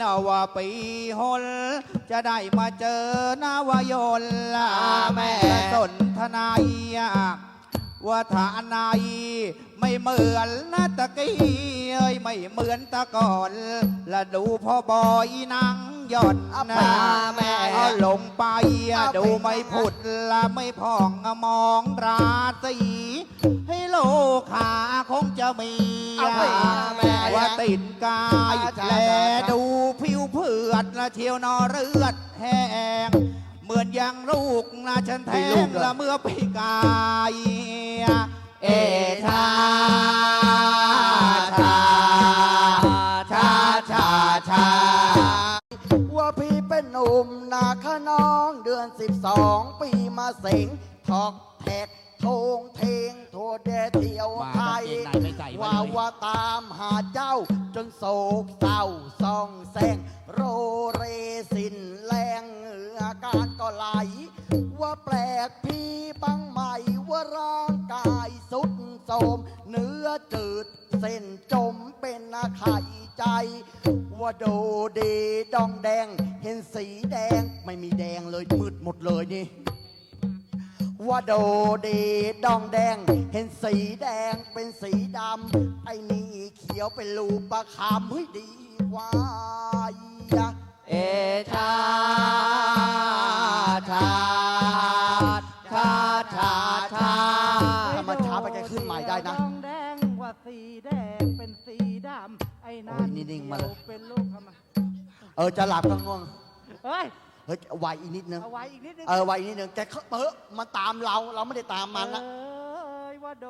นว่าปีหนจะได้มาเจอนาวายนลาแม่สนทนายว่าฐานนายไม่เหมือนนะตะกี้เอ้ยไม่เหมือนตะก่อนละดูพ่อบอยนางหย่อนนะแม่เอาลงไปอะดูไม่ผุดละไม่พองอะมองราศีให้ โลขาคงจะมีเอาไปแม่ว่าติดกายแลดูผิวเผือดละเชียวนอเลือดแห้งเหมือนยังลูกนะฉันแทมีลูงละเมื่อปีกาย เอชาชาชาชาชา ว่าพี่เป็นหนุ่มนาขนองเดือนสิบสองปีมาสิงทอกแทกโทง เทงทั่วแดดเที่ยวไทยว่าว่าตามหาเจ้า จนโศกเศร้าซองแซงโรเรสินแรงเหงื่ออาการก็ไหล ว่าแปลกพี่บังไหมว่าร่างกายสุดโทรมเนื้อจืดเส้นจมเป็นอาไข่ใจ ว่าโดเดดองแดง ว่าโดเดดองแดง เห็นสีแดงเป็นสีดำไอ้นี่เขียวเป็นลูกประคำเฮ้ยดีกว่าอย่าเอชาชาชาชาชาถ้ามาช้าไปแกขึ้นใหม่ได้นะดองแดงว่าสีแดงเป็นสีดำไอ้นั่โอ้นยนิ่งๆมาเลย เป็นลูกทำไมเออจะหลับก็ง่วง เฮ้ย เฮ้ยไวอีกนิดนึงเอาไว้อีกนิดนึงเออไวอีกนิดนึงแกเขาเออมาตามเราเราไม่ได้ตามมันนะเอ้ยว่าโด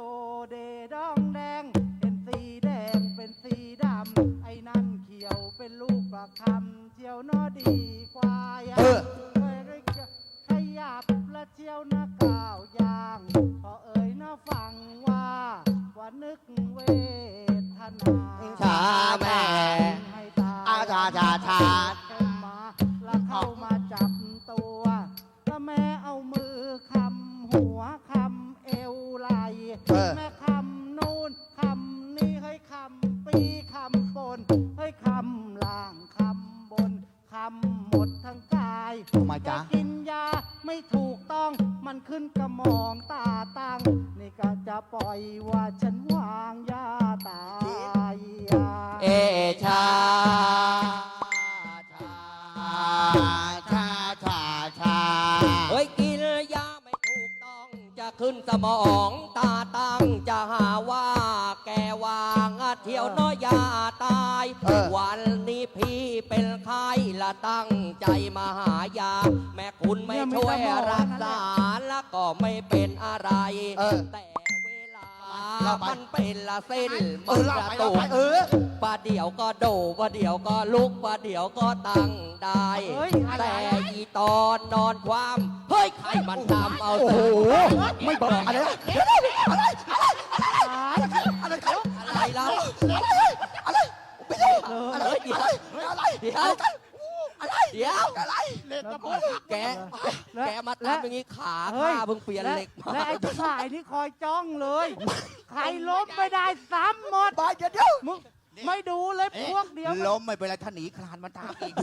เดดองแดง เป็นสีแดงเป็นสีดำไอ้นั่นเขียวเป็นลูกประคำเจียวนอดีกว่าย่างเออเอ้ยขยับและเจียวหน้าก้าวยางพอเอ่ยหน้าฟังว่า ว่านึกเวทนาชาแม่ ให้ตาย อาชาชาชาเข้ามา มองตาตั้งจะหาว่า แกวางอะเที่ยวน้อยยาตาย เออ วันนี้พี่เป็นไข้ละตั้งใจมาหายา แม่คุณไม่ช่วยรักษาแล้วก็ไม่เป็นอะไร เออ แต่เวลาเล่าไปมันเป็นละเส้นเออเล่าไปเล่าไปเออประเดี๋ยวก็โดประเดี๋ยวก็ลุกประเดี๋ยวก็ตั้งได้ เฮ้ยอะไร แต่อีตอนนอนความเฮ้ยใครมันทำเอาโอ้โหซะไม่บอกอะไรนะอะไรเราอะไรไม่รู้อะไรเดี๋ยวอะไรเดี๋ยวอะไรเดี๋ยวอะไร เล็กกระโปงแกและแกมาและทำอย่างนี้ขาเฮ้ยข้าเพิ่งเปลี่ยนเหล็กมาและไอ้ที่ขายนี่คอยจ้องเลย ใครล้มไม่ได้ซ้ำหมดบายเดี๋ยวเดี๋ยวมึงไม่ดูเลยพวกเดียวมัน ล้มไม่เป็นไรถ้าหนีคลานมันตามอีก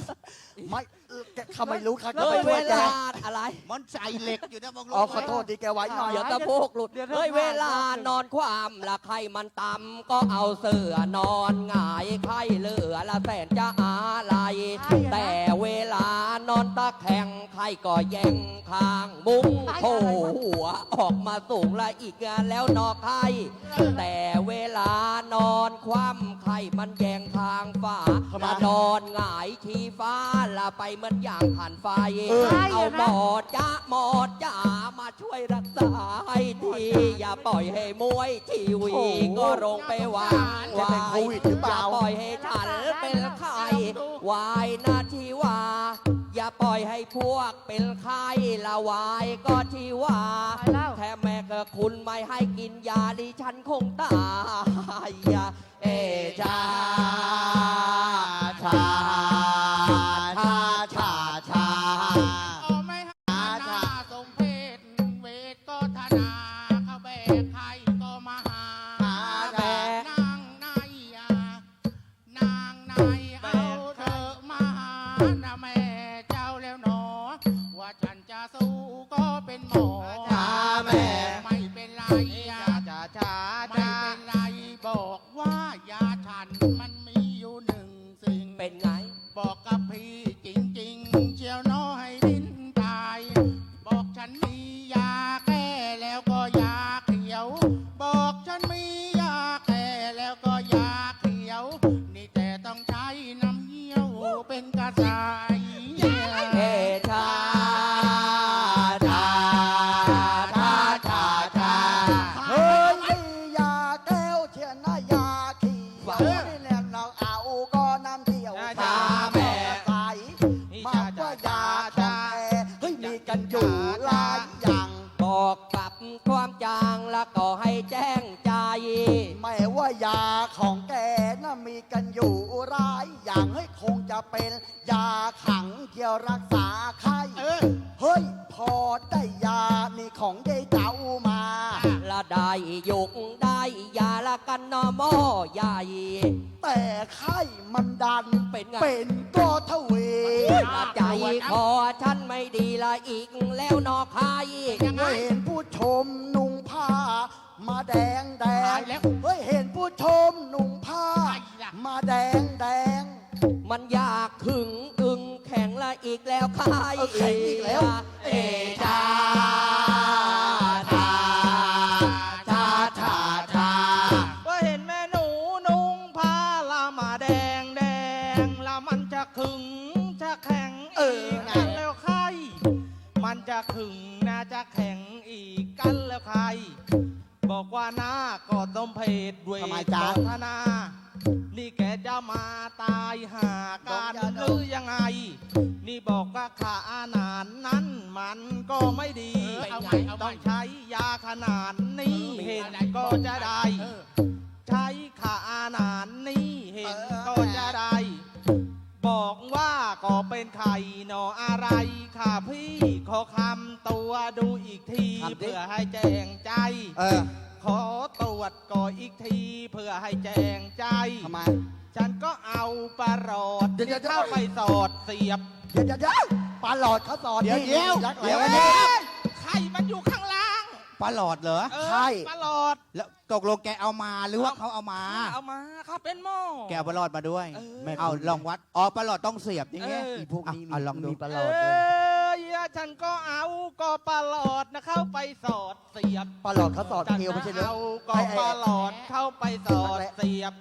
ไม่เออแกเขาไม่รู้เขาก็เฮ้ไปยช่เววยแกลาอะไร มันใส่เหล็กอยู่นะบอกลุงอ๋อขอโทษดีแกไว้หน่อย เดี๋ยวตะโพกหลุดเฮ้ยเวลานอนความละใครมันต่ำก็เอาเสือนอนหงายไข้เหลือละแสนจะอะไรแต่เวลาน อนตะแคงใครก็แย่งข้างมุ้งโผล่หัวออกมาสูงละอีกงานแล้วนอไข้แต่เวลานอนคว่ำไข่มันแยงทางฝาทำไมละนอนหงายทีฟ้าละไปเหมือนอย่างผ่านไฟเออเอาหมอจ้าหมอจ้ามาช่วยรักษาให้ทีอย่าปล่อยให้มวยทีวีก็ลงไปวางจะเป็นโควิดหรือเปอย่าล่าปล่อยให้ฉันเป็นไข้วายนาทีว่าอย่า ปล่อยให้พวกเป็นไข้ละวายก็ที่ว่าไปแล้วแค่แม่กับคุณไม่ให้กินยาดิฉันคงตายยาเอชาชาชาชาชา เอาไม่หาหน้าสมเพศเวทก็ธนาเขาแบกใครก็มาหาแบก นางนายนางนายเอาเธอมานะแม่ นนะยาเขียวนี่แหละเราเอาก็น้ำเที่ยวจ้าแม่ใสมากกว่ายาของแท้เฮ้ยมีกันอยู่หลายอย่างบอกกลับความจางแล้วก็ให้แจ้งใจ แม้ว่ายาของแกน่ะมีกันอยู่หลายอย่างเฮ้ยคงจะเป็นยาขังเกี่ยวรักษาไข้เฮ้ยพอได้ยานี่ของได้เจ้า ได้ยุกได้ยาละกันนอหมอใหญ่แต่ไข้มันดันเป็นไงเป็นก็ทวีละใจคอฉันไม่ดีละอีกแล้วนอใครยังไงเฮ้ยเห็นผู้ชมนุ่งผ้า มาแดงแดตางยแล้วเฮ้ยเห็นผู้ชมนุ่งผ้าใครล่ะมาแดงแดงมันอยากขึงอึงแข็งละอีกแล้วใครเออแข็งอีกแล้ว เอชา จ๊ะสนทนา นี่แกจะมาตายหากันบอกอย่าหรือยังไง นี่บอกว่าขาอาหารนั้นมันก็ไม่ดีเออเอาใหม่เอาใหม่ต้องใช้ยาขนาดนี้เออเห็นอะไรก็จะได้เออใช้ขาอาหารนี้เห็นเออก็จะได้ บอกว่าก็เป็นไข่หนออะไรค่ะพี่ขอคำตัวดูอีกทีคำดิเพื่อให้แจ้งใจเออ ขอตรวจก่ออีกทีเพื่อให้แจ้งใจทำไม ฉันก็เอาปลาหลอดเดี๋ยวๆๆเข้าไปสอดเสียบ เดี๋ยวเดี๋ยวเดี๋ยวปลาหลอดเขาสอนเดี๋ยวนี่เดี๋ยวยักษ์เดี๋ยวแหลมเดี๋ยวไข่มันอยู่ข้างล่างปลาหลอดเหรอ เออใช่ ปลาหลอด แล้วตกลงแกเอามาหรือว่าเขาเอามา เอามาครับเป็นหม้อ แกเอาปลาหลอดมาด้วย เออแม่เอาลองวัด อ๋อปลาหลอดต้องเสียบอย่างเงี้ยเออ อีพวกนี้อะลองดูมีปลาหเอลอดด้วย อฉันก็เอาก็ปลาหลอดนะเข้าไปสอดเสียบปลาหลอดเขาสอนฉันเกลียวไม่ใช่เหรอเอาก็ปลาหลอดเข้าไปสอดเสียบ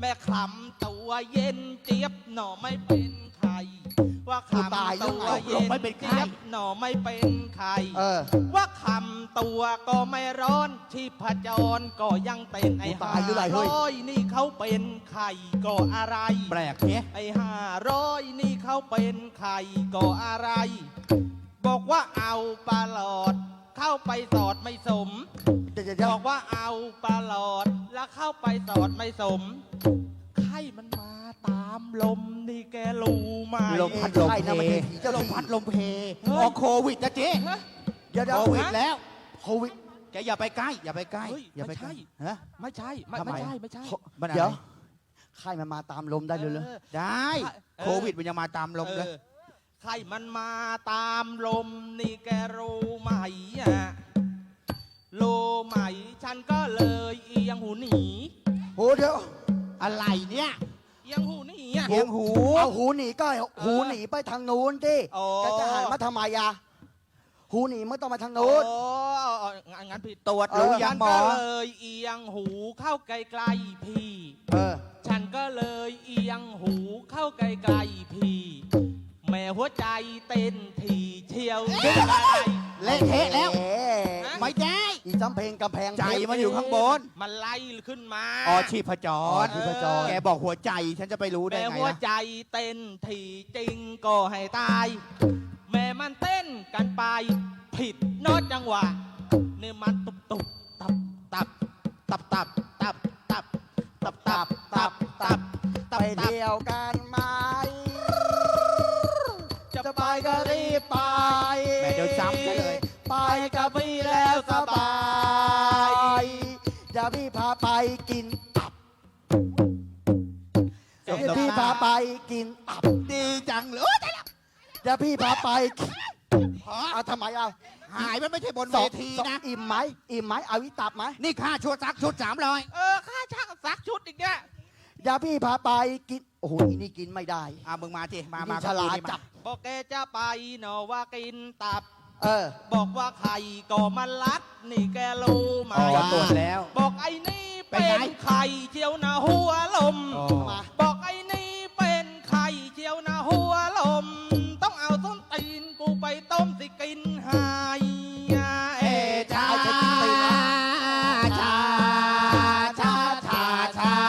แม่คลำตัวเย็นเจี๊ยบหน่อไม่เป็นไข่ว่าคกูตายำแล้วตัวไงเย็นไม่เป็นไข้เจี๊ยบหน่อไม่เป็นไข่ เออ ว่าคำตัวก็ไม่ร้อนชีพจรก็ยังเต้นไอ้กูห้าตายอยู่ไหนเฮ้ย ร้อยนี่เขาเป็นไข่ก็อะไร แปลกเนี้ยไอ้ห้าร้อยนี่เขาเป็นไข่ก็อะไร บอกว่าเอาปลาหลอด เข้าไปสอดไม่สม เดี๋ยวเดี๋ยวเดี๋บยวอกว่าเอาปลาหลอดแล้วเข้าไปสอดไม่สม ไข้มันมาตามลมนี่แกรู้ไหม ลมพัดลมใช่เพนะมันเป็นผีเจ้าลมที่พัดลมเพเฮ้ยอ๋อโควิดนะเจ๊ฮะ เดี๋ยวเดี๋ยวโควิดแล้ว โควิดแกอย่าไปใกล้ อย่าไปใกล้เฮ้ยอย่าไปใกล้ไม่ใช่ ฮะไม่ใช่ไม่ทำไมไม่ใช่ไม่ใช่ มันอะไรเดี๋ยวไข้มันมาตามลมได้เลยเหรอออได้เออ โควิดมันยังมาตามลมเลยออ ไข้มันมาตามลมนี่แกรู้ไหมอะรู้ไหมฉันก็เลยเอียงหูหนีโหเดี๋ยวอะไรเนี่ยเอียงหูหนีอะ เอียงหูเอาหูหนีก็หูหนีไปทางนู้นดิโอ้ จะจะหันมาทำไมอะหูหนีไม่ต้องมาทางโอ้นู้นงั้นงั้นผิดตรวจเออรู้ยังหมอ ฉันก็เลยเอียงหูเข้าใกล้ๆพี่ เออ ฉันก็เลยเอียงหูเข้าใกล้ๆพี่ แม่หัวใจเต้นทีเชียวเละเทะแล้วหมไม่ได้ อีจำเพลงกำแพงใจมันอยู่ข้างบน มันไล่ขึ้นมาอ๋อชีพจอ๋อรชีพจร แกบอกหัวใจฉันจะไปรู้ได้แม่ไงหัวล่ะใจเต้นทีจริงก็ให้ตาย แม่มันเต้นกันไป ผิดโนอดจังหวะเนี่ยมันตุบตุบตับตับตับตับตับตับตับตับตับตับตับไปตับเที่ยวกัน ก็รีบไปแม่เดี๋ยวจำซะเลย ไปกับพี่แล้วสบายเดี๋ยวพี่พาไปกินตับจบเดี๋ยวจบพี่หน้าพาไปกินตับดีจังเลยโอ๊ยตายแล้วเดี๋ยวพี่พาไปขอเอาทำไมเอาหายมันไม่ใช่บนสเวองทีสองนะ อิ่มไหมอิ่มไหมเอาวิตับไหมนี่ค่าชุดซักชุดสามร้อยเออ ค่าช่างซักชุดอีกเนี่ยเดี๋ ยาพี่พาไปกิน โอ้โหนี่กินไม่ได้ อะมึงมาทีมามาฉลาดจับ บอกแกจะไปเนอะว่ากินตับ เออ บอกว่าไข่ก็มันรัก นี่แกรู้ไหมอ๋อตรวจแล้ว บอกไอ้นี่เป็นไข่เจียวนะหัวลมบอกไอ้นี่เป็นไข่เจียวนะหัวลม ต้องเอาส้นตีนกูไปต้มสิกินหา